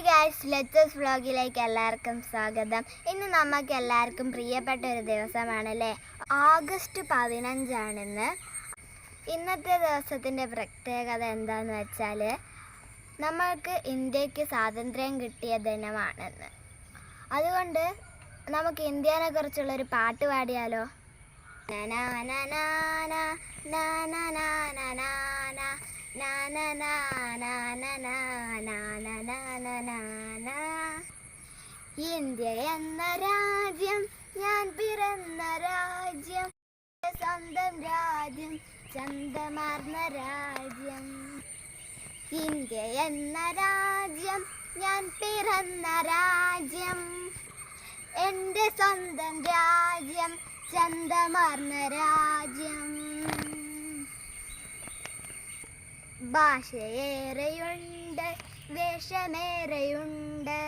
Hi guys let's വ്ളോഗിലേക്ക് എല്ലാവർക്കും സ്വാഗതം ഇന്ന് നമുക്ക് എല്ലാവർക്കും പ്രിയപ്പെട്ട ഒരു ദിവസമാണല്ലേ ആഗസ്റ്റ് പതിനഞ്ചാണിന്ന് ഇന്നത്തെ ദിവസത്തിന്റെ പ്രത്യേകത എന്താണെന്ന് വെച്ചാൽ നമ്മൾക്ക് ഇന്ത്യയ്ക്ക് സ്വാതന്ത്ര്യം കിട്ടിയ ദിനമാണെന്ന് അതുകൊണ്ട് നമുക്ക് ഇന്ത്യനെ കുറിച്ചുള്ളൊരു പാട്ട് പാടിയാലോ നാനാ നാനാ നാനാ, നാനാ നാനാ നാനാ, നാനാ ഇന്ത്യ എന്ന രാജ്യം ഞാൻ പിറന്ന രാജ്യം സ്വന്തം രാജ്യം ചന്തമാർന്ന രാജ്യം. ഇന്ത്യ എന്ന രാജ്യം ഞാൻ പിറന്ന രാജ്യം എന്റെ സ്വന്തം രാജ്യം ചന്തമാർന്ന രാജ്യം. ഭാഷയേറെയുണ്ട് വേഷമേറെയുണ്ട്.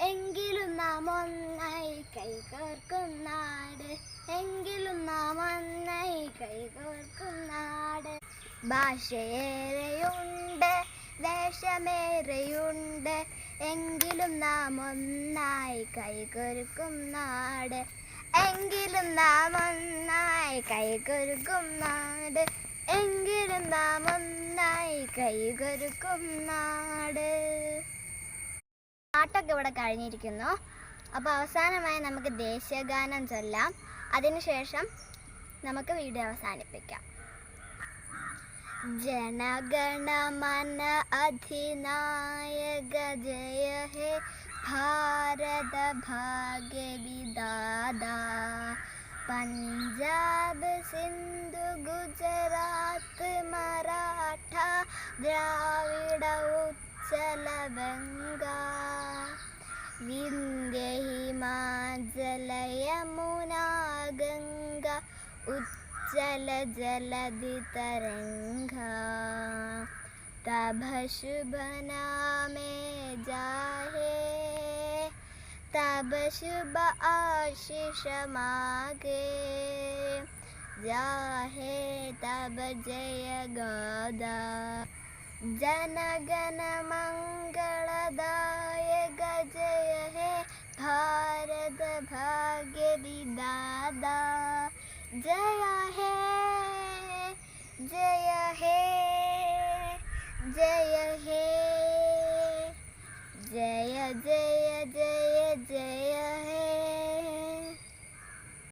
എങ്കിലും നാം ഒന്നായി കൈകോർക്കും നാട്. എങ്കിലും നാം ഒന്നായി കൈകോർക്കും നാട്. ഭാഷയേറെയുണ്ട് വേഷമേറെയുണ്ട്. എങ്കിലും നാം ഒന്നായി കൈകൊരുക്കും നാട്. എങ്കിലും നാം ഒന്നായി കൈകൊരുക്കും നാട്. എങ്കിലും നാം ഒന്നായി കൈകൊരുക്കും നാട്. പാട്ടൊക്കെ ഇവിടെ കഴിഞ്ഞിരിക്കുന്നു അപ്പോൾ അവസാനമായി നമുക്ക് ദേശീയഗാനം ചൊല്ലാം അതിനുശേഷം നമുക്ക് വീഡിയോ അവസാനിപ്പിക്കാം जनगणमन अधिनायक जय हे भारत भाग्य विदादा पंजाब सिंधु गुजरात मराठा द्राविड उच्चल विन्द्य हिमाजलयमुना गङ्गा उज्जल तरंगा तभ शुभ नामे जाहे। तब शुभ आशीष मागे। जाहे तब जय गादा। जनगण मङ्ग हरि दादा जय हे जय हे जय हे जय जय जय जय